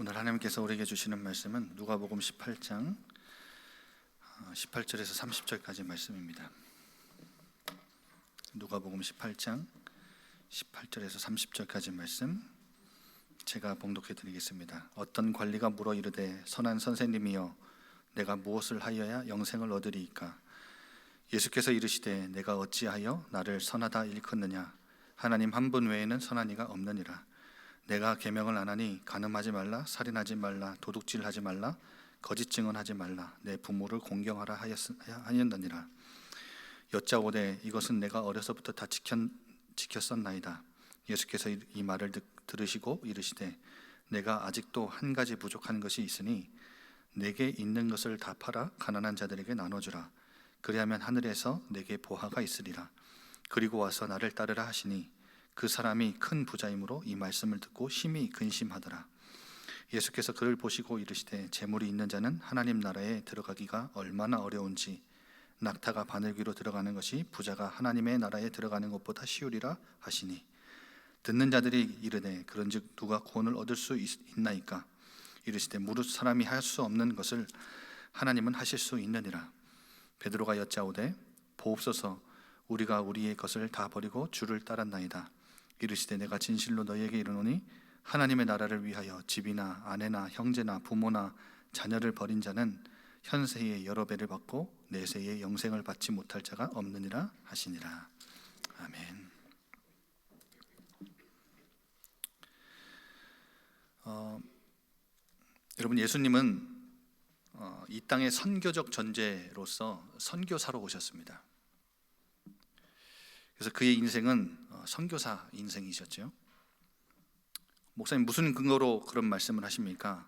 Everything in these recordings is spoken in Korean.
오늘 하나님께서 우리에게 주시는 말씀은 누가복음 18장 18절에서 30절까지 말씀입니다. 누가복음 18장 18절에서 30절까지 말씀 제가 봉독해 드리겠습니다. 어떤 관리가 물어 이르되 선한 선생님이여 내가 무엇을 하여야 영생을 얻으리이까 예수께서 이르시되 내가 어찌하여 나를 선하다 일컫느냐 하나님 한 분 외에는 선한 이가 없느니라 내가 계명을 안 하니 간음하지 말라 살인하지 말라 도둑질하지 말라 거짓 증언하지 말라 내 부모를 공경하라 하였, 하였느니라. 여짜오되 이것은 내가 어려서부터 다 지켰, 지켰었나이다. 예수께서 이, 이 말을 듣, 들으시고 이르시되 내가 아직도 한 가지 부족한 것이 있으니 내게 있는 것을 다 팔아 가난한 자들에게 나눠주라. 그리하면 하늘에서 내게 보화가 있으리라. 그리고 와서 나를 따르라 하시니 그 사람이 큰 부자이므로 이 말씀을 듣고 심히 근심하더라. 예수께서 그를 보시고 이르시되 재물이 있는 자는 하나님 나라에 들어가기가 얼마나 어려운지 낙타가 바늘귀로 들어가는 것이 부자가 하나님의 나라에 들어가는 것보다 쉬우리라 하시니 듣는 자들이 이르되 그런즉 누가 구원을 얻을 수 있, 나이까? 이르시되 무릇 사람이 할 수 없는 것을 하나님은 하실 수 있느니라. 베드로가 여짜오되 보옵소서 우리가 우리의 것을 다 버리고 주를 따랐나이다 이르시되 내가 진실로 너희에게 이르노니 하나님의 나라를 위하여 집이나 아내나 형제나 부모나 자녀를 버린 자는 현세에 여러 배를 받고 내세에 영생을 받지 못할 자가 없느니라 하시니라 아멘. 어, 여러분 예수님은 어, 이 땅의 선교적 전제로서 선교사로 오셨습니다. 그래서 그의 인생은 어, 선교사 인생이셨죠. 목사님 무슨 근거로 그런 말씀을 하십니까?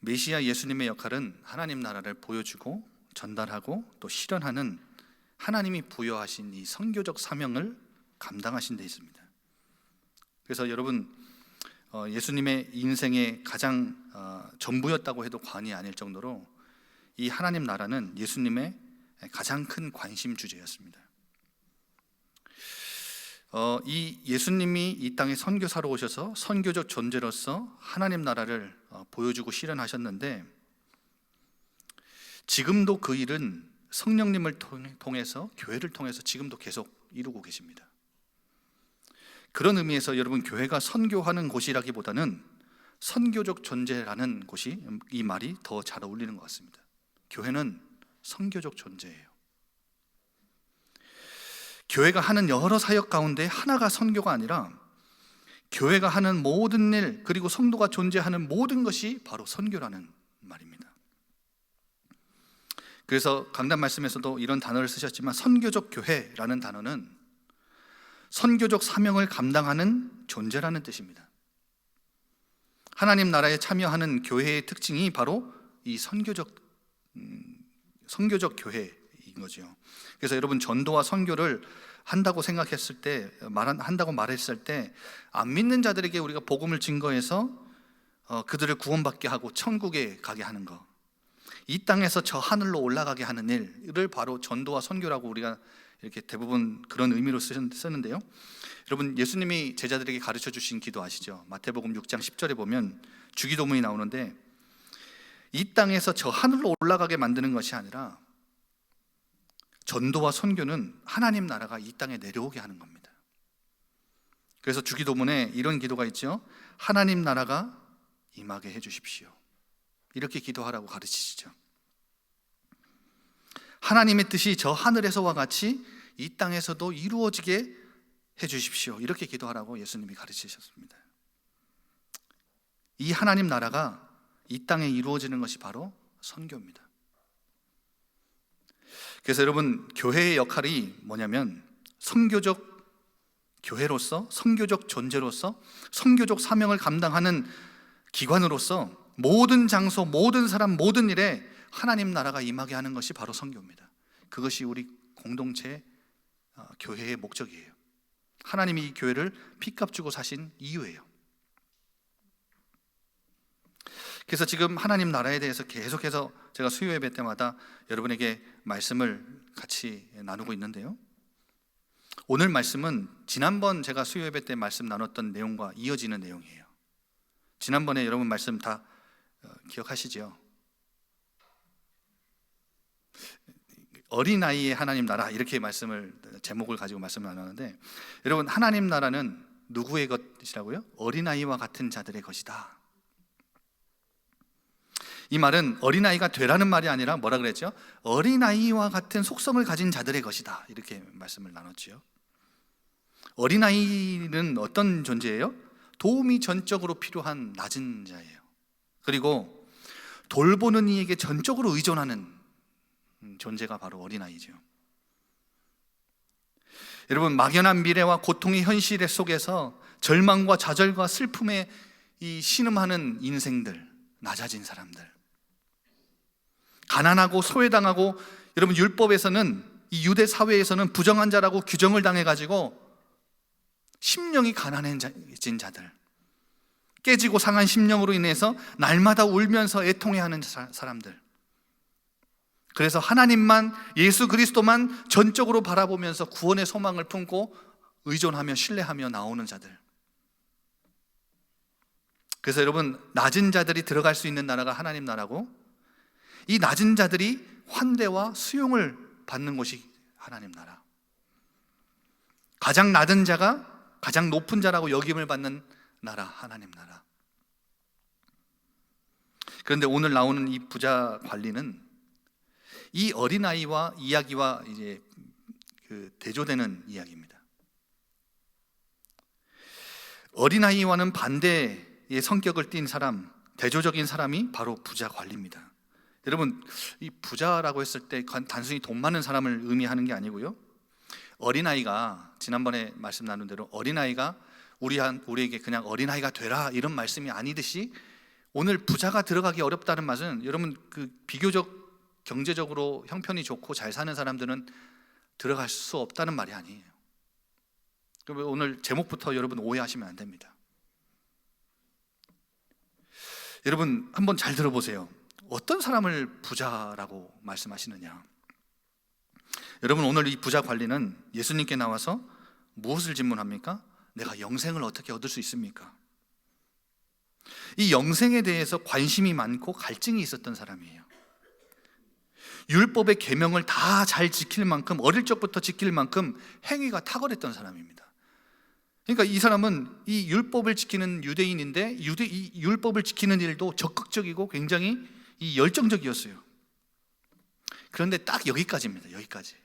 메시아 예수님의 역할은 하나님 나라를 보여주고 전달하고 또 실현하는 하나님이 부여하신 이 선교적 사명을 감당하신 데 있습니다. 그래서 여러분 어, 예수님의 인생의 가장 어, 전부였다고 해도 과언이 아닐 정도로 이 하나님 나라는 예수님의 가장 큰 관심 주제였습니다. 어, 이 예수님이 이 땅에 선교사로 오셔서 선교적 존재로서 하나님 나라를 어, 보여주고 실현하셨는데 지금도 그 일은 성령님을 통해서 교회를 통해서 지금도 계속 이루고 계십니다. 그런 의미에서 여러분 교회가 선교하는 곳이라기보다는 선교적 존재라는 곳이 이 말이 더 잘 어울리는 것 같습니다. 교회는 선교적 존재예요. 교회가 하는 여러 사역 가운데 하나가 선교가 아니라 교회가 하는 모든 일 그리고 성도가 존재하는 모든 것이 바로 선교라는 말입니다. 그래서 강단 말씀에서도 이런 단어를 쓰셨지만 선교적 교회라는 단어는 선교적 사명을 감당하는 존재라는 뜻입니다. 하나님 나라에 참여하는 교회의 특징이 바로 이 선교적 음, 선교적 교회 인 거죠. 그래서 여러분 전도와 선교를 한다고 생각했을 때말 한다고 말했을 때 안 믿는 자들에게 우리가 복음을 증거해서 어, 그들을 구원받게 하고 천국에 가게 하는 거. 이 땅에서 저 하늘로 올라가게 하는 일을 바로 전도와 선교라고 우리가 이렇게 대부분 그런 의미로 쓰는데요. 여러분 예수님이 제자들에게 가르쳐 주신 기도 아시죠? 마태복음 6장 10절에 보면 주기도문이 나오는데 이 땅에서 저 하늘로 올라가게 만드는 것이 아니라 전도와 선교는 하나님 나라가 이 땅에 내려오게 하는 겁니다. 그래서 주기도문에 이런 기도가 있죠. 하나님 나라가 임하게 해 주십시오. 이렇게 기도하라고 가르치시죠. 하나님의 뜻이 저 하늘에서와 같이 이 땅에서도 이루어지게 해 주십시오. 이렇게 기도하라고 예수님이 가르치셨습니다. 이 하나님 나라가 이 땅에 이루어지는 것이 바로 선교입니다. 그래서 여러분 교회의 역할이 뭐냐면 선교적 교회로서 선교적 존재로서 선교적 사명을 감당하는 기관으로서 모든 장소, 모든 사람, 모든 일에 하나님 나라가 임하게 하는 것이 바로 선교입니다. 그것이 우리 공동체 어, 교회의 목적이에요. 하나님이 이 교회를 피값 주고 사신 이유예요. 그래서 지금 하나님 나라에 대해서 계속해서 제가 수요 예배 때마다 여러분에게 말씀을 같이 나누고 있는데요. 오늘 말씀은 지난번 제가 수요 예배 때 말씀 나눴던 내용과 이어지는 내용이에요. 지난번에 여러분 말씀 다 어, 기억하시죠? 어린 아이의 하나님 나라 이렇게 말씀을 제목을 가지고 말씀을 나누는데 여러분 하나님 나라는 누구의 것이라고요? 어린 아이와 같은 자들의 것이다. 이 말은 어린아이가 되라는 말이 아니라 뭐라 그랬죠? 어린아이와 같은 속성을 가진 자들의 것이다. 이렇게 말씀을 나눴지요. 어린아이는 어떤 존재예요? 도움이 전적으로 필요한 낮은 자예요. 그리고 돌보는 이에게 전적으로 의존하는 존재가 바로 어린아이죠. 여러분 막연한 미래와 고통의 현실 속에서 절망과 좌절과 슬픔에 이 신음하는 인생들, 낮아진 사람들, 가난하고 소외당하고 여러분 율법에서는 이 유대 사회에서는 부정한 자라고 규정을 당해 가지고 심령이 가난해진 자들, 깨지고 상한 심령으로 인해서 날마다 울면서 애통해하는 사람들. 그래서 하나님만 예수 그리스도만 전적으로 바라보면서 구원의 소망을 품고 의존하며 신뢰하며 나오는 자들. 그래서 여러분 낮은 자들이 들어갈 수 있는 나라가 하나님 나라고 이 낮은 자들이 환대와 수용을 받는 곳이 하나님 나라. 가장 낮은 자가 가장 높은 자라고 여김을 받는 나라 하나님 나라. 그런데 오늘 나오는 이 부자 관리는 이 어린아이와 이야기와 이제 그 대조되는 이야기입니다. 어린아이와는 반대의 성격을 띈 사람, 대조적인 사람이 바로 부자 관리입니다. 여러분, 이 부자라고 했을 때 단순히 돈 많은 사람을 의미하는 게 아니고요. 어린아이가 지난번에 말씀 나눈 대로 어린아이가 우리 한 우리에게 그냥 어린아이가 되라 이런 말씀이 아니듯이 오늘 부자가 들어가기 어렵다는 말은 여러분 그 비교적 경제적으로 형편이 좋고 잘 사는 사람들은 들어갈 수 없다는 말이 아니에요. 그럼 오늘 제목부터 여러분 오해하시면 안 됩니다. 여러분 한번 잘 들어보세요. 어떤 사람을 부자라고 말씀하시느냐? 여러분 오늘 이 부자 관리는 예수님께 나와서 무엇을 질문합니까? 내가 영생을 어떻게 얻을 수 있습니까? 이 영생에 대해서 관심이 많고 갈증이 있었던 사람이에요. 율법의 계명을 다 잘 지킬 만큼 어릴 적부터 지킬 만큼 행위가 탁월했던 사람입니다. 그러니까 이 사람은 이 율법을 지키는 유대인인데 유대 이 율법을 지키는 일도 적극적이고 굉장히 이 열정적이었어요. 그런데 딱 여기까지입니다. 여기까지.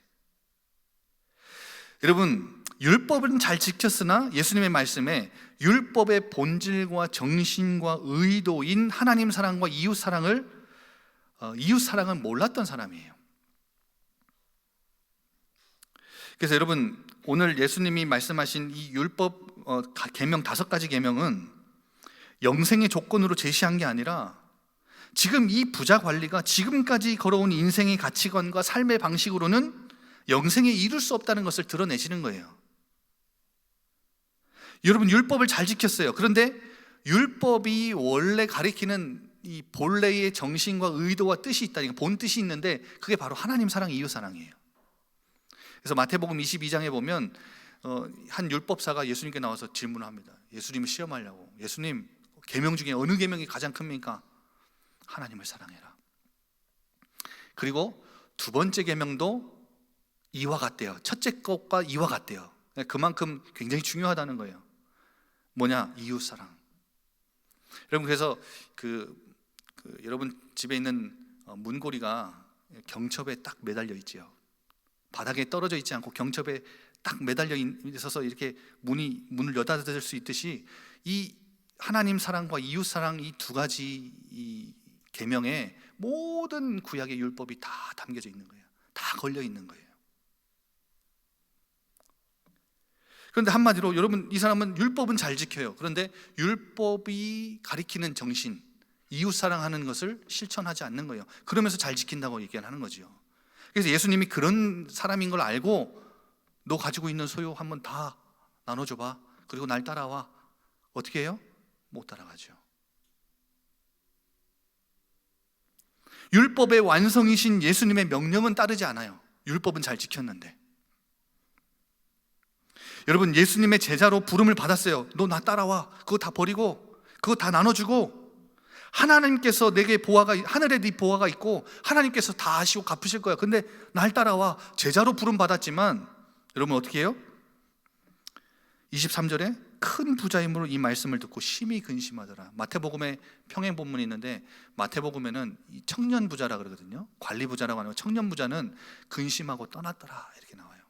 여러분, 율법은 잘 지켰으나 예수님의 말씀에 율법의 본질과 정신과 의도인 하나님 사랑과 이웃 사랑을 어, 이웃 사랑은 몰랐던 사람이에요. 그래서 여러분 오늘 예수님이 말씀하신 이 율법 어, 계명 다섯 가지 계명은 영생의 조건으로 제시한 게 아니라 지금 이 부자 관리가 지금까지 걸어온 인생의 가치관과 삶의 방식으로는 영생에 이룰 수 없다는 것을 드러내시는 거예요. 여러분 율법을 잘 지켰어요. 그런데 율법이 원래 가리키는 이 본래의 정신과 의도와 뜻이 있다니까 본 뜻이 있는데 그게 바로 하나님 사랑, 이웃 사랑이에요. 그래서 마태복음 22장에 보면 어, 한 율법사가 예수님께 나와서 질문을 합니다. 예수님을 시험하려고. 예수님 계명 중에 어느 계명이 가장 큽니까? 하나님을 사랑해라. 그리고 두 번째 계명도 이와 같대요. 첫째 것과 이와 같대요. 그만큼 굉장히 중요하다는 거예요. 뭐냐? 이웃 사랑. 여러분 그래서 그, 그 여러분 집에 있는 어, 문고리가 경첩에 딱 매달려 있지요. 바닥에 떨어져 있지 않고 경첩에 딱 매달려 있어서 이렇게 문이 문을 여닫을 수 있듯이 이 하나님 사랑과 이웃 사랑 이 두 가지 이 계명에 모든 구약의 율법이 다 담겨져 있는 거예요. 다 걸려 있는 거예요. 그런데 한마디로 여러분 이 사람은 율법은 잘 지켜요. 그런데 율법이 가리키는 정신, 이웃 사랑하는 것을 실천하지 않는 거예요. 그러면서 잘 지킨다고 얘기하는 거죠. 그래서 예수님이 그런 사람인 걸 알고 너 가지고 있는 소유 한번 다 나눠줘 봐. 그리고 날 따라와. 어떻게 해요? 못 따라가죠. 율법의 완성이신 예수님의 명령은 따르지 않아요. 율법은 잘 지켰는데. 여러분 예수님의 제자로 부름을 받았어요. 너 나 따라와. 그거 다 버리고 그거 다 나눠주고 하나님께서 내게 보화가 하늘에 네 보화가 있고 하나님께서 다 아시고 갚으실 거야. 근데 날 따라와 제자로 부름 받았지만 여러분 어떻게 해요? 23절에 큰 부자임으로 이 말씀을 듣고 심히 근심하더라. 마태복음에 평행 본문이 있는데 마태복음에는 이 청년 부자라 그러거든요. 관리 부자라고 하는 거. 청년 부자는 근심하고 떠났더라 이렇게 나와요.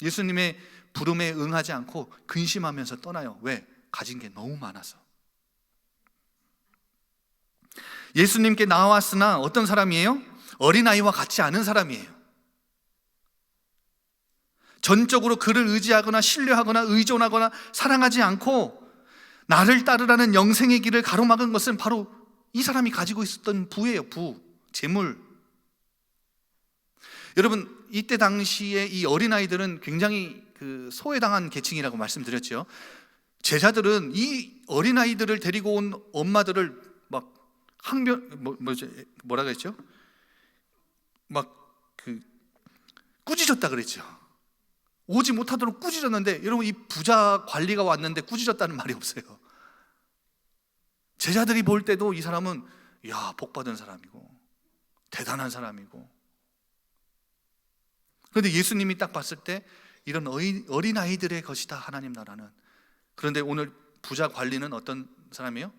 예수님의 부름에 응하지 않고 근심하면서 떠나요. 왜? 가진 게 너무 많아서. 예수님께 나왔으나 어떤 사람이에요? 어린아이와 같지 않은 사람이에요. 전적으로 그를 의지하거나 신뢰하거나 의존하거나 사랑하지 않고 나를 따르라는 영생의 길을 가로막은 것은 바로 이 사람이 가지고 있었던 부예요, 부, 재물. 여러분, 이때 당시에 이 어린아이들은 굉장히 그 소외당한 계층이라고 말씀드렸죠. 제자들은 이 어린아이들을 데리고 온 엄마들을 막 항변 뭐 뭐죠 뭐라 그랬죠? 막 그 꾸짖었다 그랬죠. 오지 못하도록 꾸짖었는데 여러분 이 부자 관리가 왔는데 꾸짖었다는 말이 없어요. 제자들이 볼 때도 이 사람은 야, 복 받은 사람이고 대단한 사람이고 그런데 예수님이 딱 봤을 때 이런 어린 아이들의 것이다 하나님 나라는 그런데 오늘 부자 관리는 어떤 사람이에요?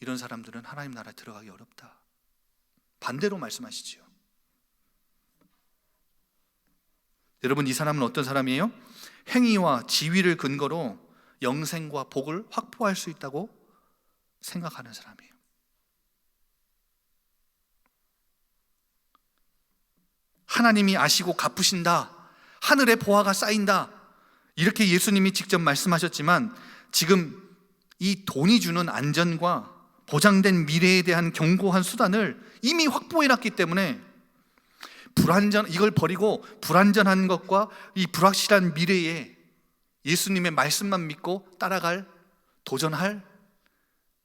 이런 사람들은 하나님 나라에 들어가기 어렵다. 반대로 말씀하시지요. 여러분 이 사람은 어떤 사람이에요? 행위와 지위를 근거로 영생과 복을 확보할 수 있다고 생각하는 사람이에요. 하나님이 아시고 갚으신다. 하늘의 보화가 쌓인다. 이렇게 예수님이 직접 말씀하셨지만 지금 이 돈이 주는 안전과 보장된 미래에 대한 견고한 수단을 이미 확보해 놨기 때문에 불안전 이걸 버리고 불안전한 것과 이 불확실한 미래에 예수님의 말씀만 믿고 따라갈 도전할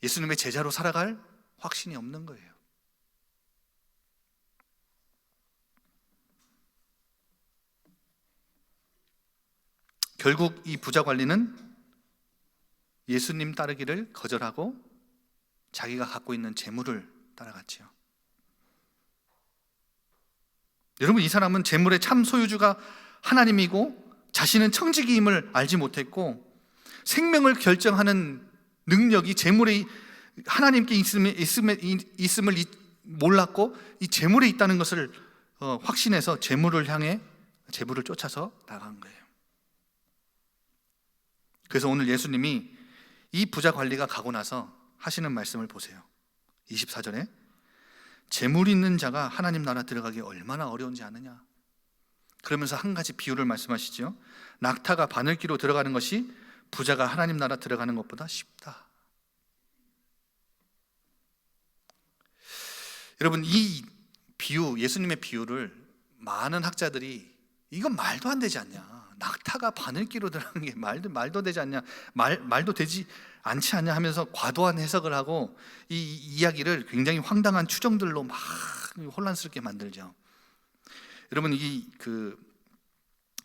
예수님의 제자로 살아갈 확신이 없는 거예요. 결국 이 부자 관리는 예수님 따르기를 거절하고 자기가 갖고 있는 재물을 따라갔지요. 여러분 이 사람은 재물의 참 소유주가 하나님이고 자신은 청지기임을 알지 못했고 생명을 결정하는 능력이 재물에 하나님께 있음을 몰랐고 이 재물에 있다는 것을 어, 확신해서 재물을 향해 재물을 쫓아서 나간 거예요. 그래서 오늘 예수님이 이 부자 관리가 가고 나서 하시는 말씀을 보세요. 24절에 재물 있는 자가 하나님 나라 들어가기 얼마나 어려운지 아느냐. 그러면서 한 가지 비유를 말씀하시죠. 낙타가 바늘기로 들어가는 것이 부자가 하나님 나라 들어가는 것보다 쉽다. 여러분 이 비유 예수님의 비유를 많은 학자들이 이건 말도 안 되지 않냐. 낙타가 바늘기로 들어가는 게 말도 말도 되지 않냐. 말 말도 되지 않지 않냐 하면서 과도한 해석을 하고 이 이야기를 굉장히 황당한 추정들로 막 혼란스럽게 만들죠. 여러분 이 그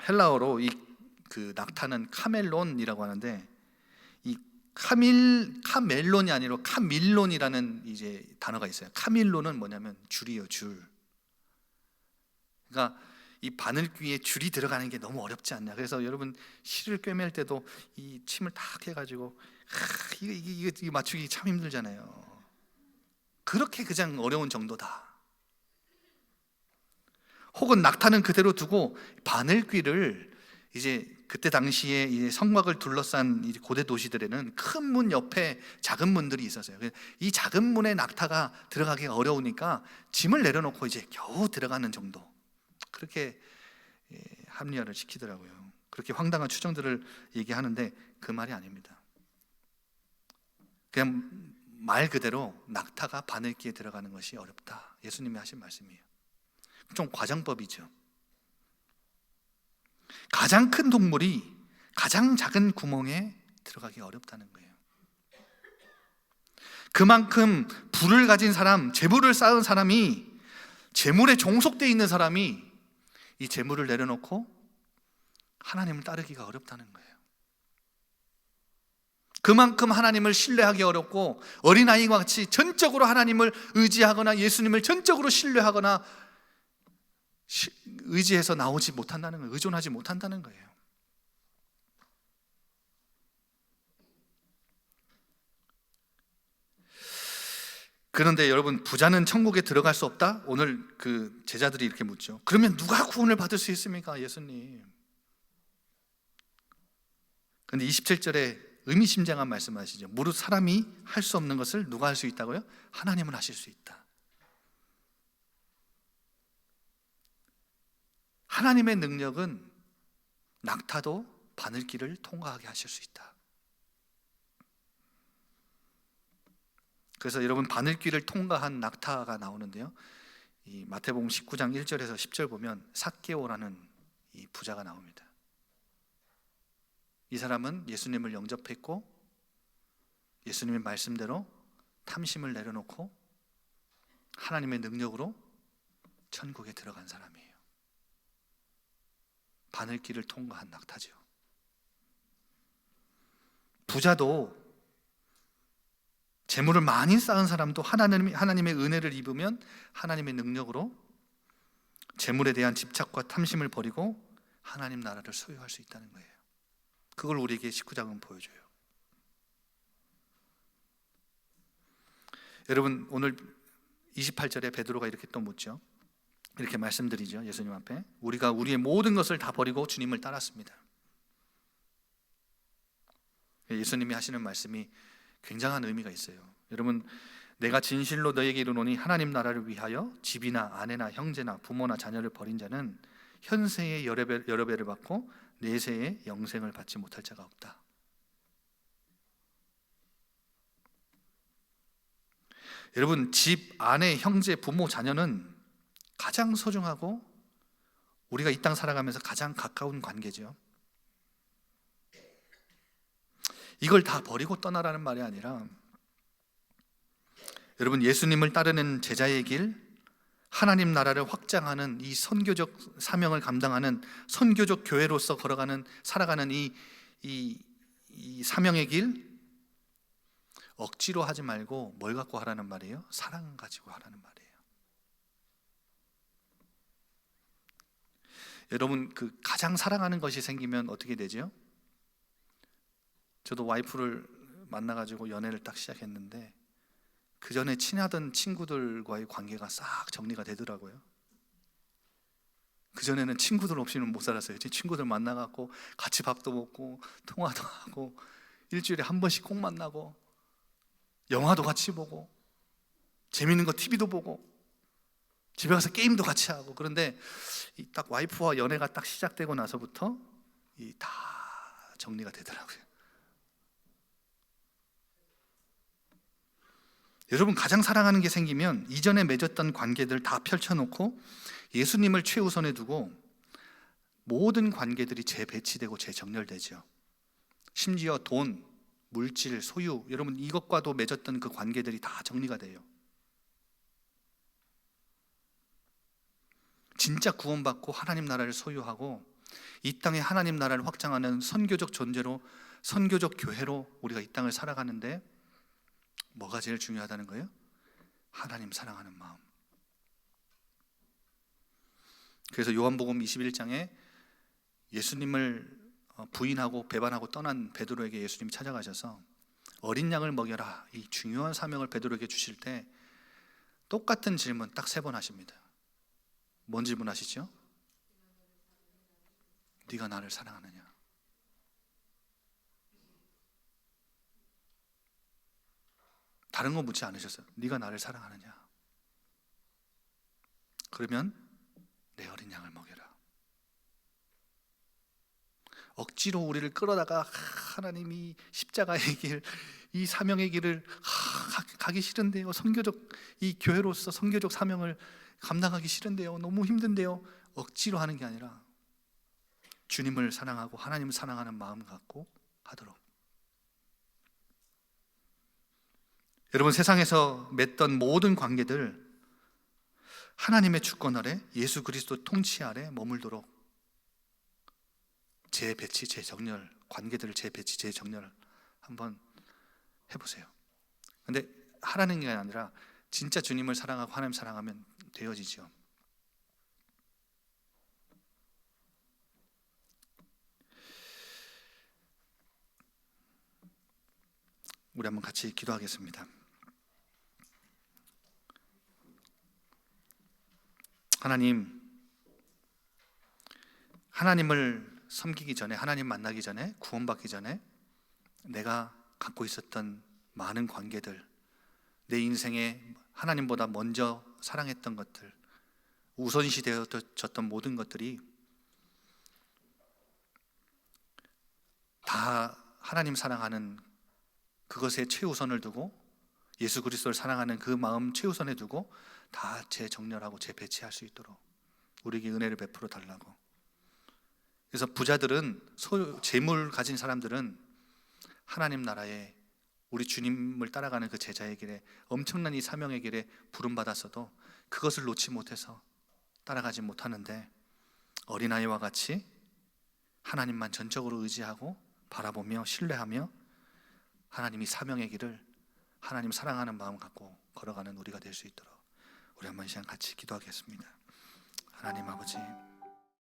헬라어로 이 그 낙타는 카멜론이라고 하는데 이 카밀 카멜론이 아니라 카밀론이라는 이제 단어가 있어요. 카밀론은 뭐냐면 줄이요 줄. 그러니까 이 바늘귀에 줄이 들어가는 게 너무 어렵지 않냐. 그래서 여러분 실을 꿰맬 때도 이 침을 탁 해가지고 이거, 이거, 이거 맞추기 참 힘들잖아요. 그렇게 그냥 어려운 정도다. 혹은 낙타는 그대로 두고 바늘귀를 이제 그때 당시에 이제 성곽을 둘러싼 고대 도시들에는 큰 문 옆에 작은 문들이 있었어요. 이 작은 문에 낙타가 들어가기 어려우니까 짐을 내려놓고 이제 겨우 들어가는 정도. 그렇게 예, 합리화를 시키더라고요. 그렇게 황당한 추정들을 얘기하는데 그 말이 아닙니다. 그냥 말 그대로 낙타가 바늘기에 들어가는 것이 어렵다. 예수님이 하신 말씀이에요. 좀 과장법이죠. 가장 큰 동물이 가장 작은 구멍에 들어가기 어렵다는 거예요. 그만큼 불을 가진 사람, 재물을 쌓은 사람이 재물에 종속되어 있는 사람이 이 재물을 내려놓고 하나님을 따르기가 어렵다는 거예요. 그만큼 하나님을 신뢰하기 어렵고 어린아이와 같이 전적으로 하나님을 의지하거나 예수님을 전적으로 신뢰하거나 시- 의지해서 나오지 못한다는 거예요. 의존하지 못한다는 거예요. 그런데 여러분 부자는 천국에 들어갈 수 없다? 오늘 그 제자들이 이렇게 묻죠. 그러면 누가 구원을 받을 수 있습니까, 예수님? 근데 27절에 의미심장한 말씀하시죠. 무릇 사람이 할 수 없는 것을 누가 할 수 있다고요? 하나님은 하실 수 있다. 하나님의 능력은 낙타도 바늘길을 통과하게 하실 수 있다. 그래서 여러분 바늘길을 통과한 낙타가 나오는데요. 이 마태복음 19장 1절에서 10절 보면 삭개오라는 이 부자가 나옵니다. 이 사람은 예수님을 영접했고 예수님의 말씀대로 탐심을 내려놓고 하나님의 능력으로 천국에 들어간 사람이에요. 바늘길을 통과한 낙타죠. 부자도 재물을 많이 쌓은 사람도 하나님, 하나님의 은혜를 입으면 하나님의 능력으로 재물에 대한 집착과 탐심을 버리고 하나님 나라를 소유할 수 있다는 거예요. 그걸 우리에게 19장은 보여줘요. 여러분 오늘 28절에 베드로가 이렇게 또 묻죠. 이렇게 말씀드리죠. 예수님 앞에 우리가 우리의 모든 것을 다 버리고 주님을 따랐습니다. 예수님이 하시는 말씀이 굉장한 의미가 있어요. 여러분 내가 진실로 너에게 이르노니 하나님 나라를 위하여 집이나 아내나 형제나 부모나 자녀를 버린 자는 현세의 여러 배, 여러 배를 받고 내세의 영생을 받지 못할 자가 없다. 여러분 집, 아내, 형제, 부모, 자녀는 가장 소중하고 우리가 이 땅 살아가면서 가장 가까운 관계죠. 이걸 다 버리고 떠나라는 말이 아니라 여러분 예수님을 따르는 제자의 길 하나님 나라를 확장하는 이 선교적 사명을 감당하는 선교적 교회로서 걸어가는 살아가는 이, 이, 이 사명의 길 억지로 하지 말고 뭘 갖고 하라는 말이에요? 사랑 가지고 하라는 말이에요. 여러분 그 가장 사랑하는 것이 생기면 어떻게 되죠? 저도 와이프를 만나가지고 연애를 딱 시작했는데 그 전에 친하던 친구들과의 관계가 싹 정리가 되더라고요. 그 전에는 친구들 없이는 못 살았어요. 제 친구들 만나갖고 같이 밥도 먹고 통화도 하고 일주일에 한 번씩 꼭 만나고 영화도 같이 보고 재밌는 거 TV도 보고 집에 가서 게임도 같이 하고 그런데 이딱 와이프와 연애가 딱 시작되고 나서부터 이다 정리가 되더라고요. 여러분 가장 사랑하는 게 생기면 이전에 맺었던 관계들 다 펼쳐놓고 예수님을 최우선에 두고 모든 관계들이 재배치되고 재정렬되죠. 심지어 돈, 물질, 소유, 여러분 이것과도 맺었던 그 관계들이 다 정리가 돼요. 진짜 구원받고 하나님 나라를 소유하고 이 땅에 하나님 나라를 확장하는 선교적 존재로 선교적 교회로 우리가 이 땅을 살아가는데 뭐가 제일 중요하다는 거예요? 하나님 사랑하는 마음. 그래서 요한복음 21장에 예수님을 어, 부인하고 배반하고 떠난 베드로에게 예수님이 찾아가셔서 어린 양을 먹여라 이 중요한 사명을 베드로에게 주실 때 똑같은 질문 딱 세 번 하십니다. 뭔 질문 하시죠? 네가 나를 사랑하느냐? 다른 거 묻지 않으셨어요. 네가 나를 사랑하느냐? 그러면 내 어린 양을 먹여라. 억지로 우리를 끌어다가 하나님이 십자가의 길, 이 사명의 길을 가기 싫은데요. 선교적 이 교회로서 선교적 사명을 감당하기 싫은데요. 너무 힘든데요. 억지로 하는 게 아니라 주님을 사랑하고 하나님을 사랑하는 마음 갖고 하도록. 여러분 세상에서 맺던 모든 관계들 하나님의 주권 아래 예수 그리스도 통치 아래 머물도록 재배치 재정렬 관계들을 재배치 재정렬 한번 해보세요. 근데 하라는 게 아니라 진짜 주님을 사랑하고 하나님 사랑하면 되어지죠. 우리 한번 같이 기도하겠습니다. 하나님, 하나님을 섬기기 전에, 하나님 만나기 전에, 구원받기 전에 내가 갖고 있었던 많은 관계들, 내 인생에 하나님보다 먼저 사랑했던 것들, 우선시 되어졌던 모든 것들이 다 하나님 사랑하는 그것에 최우선을 두고 예수 그리스도를 사랑하는 그 마음 최우선에 두고 다 재정렬하고 재배치할 수 있도록 우리에게 은혜를 베풀어 달라고. 그래서 부자들은 소 재물 가진 사람들은 하나님 나라에 우리 주님을 따라가는 그 제자의 길에 엄청난 이 사명의 길에 부름 받았어도 그것을 놓지 못해서 따라가지 못하는데 어린아이와 같이 하나님만 전적으로 의지하고 바라보며 신뢰하며 하나님이 사명의 길을 하나님 사랑하는 마음 갖고 걸어가는 우리가 될 수 있도록 우리 한번 시간 같이 기도하겠습니다. 하나님 아버지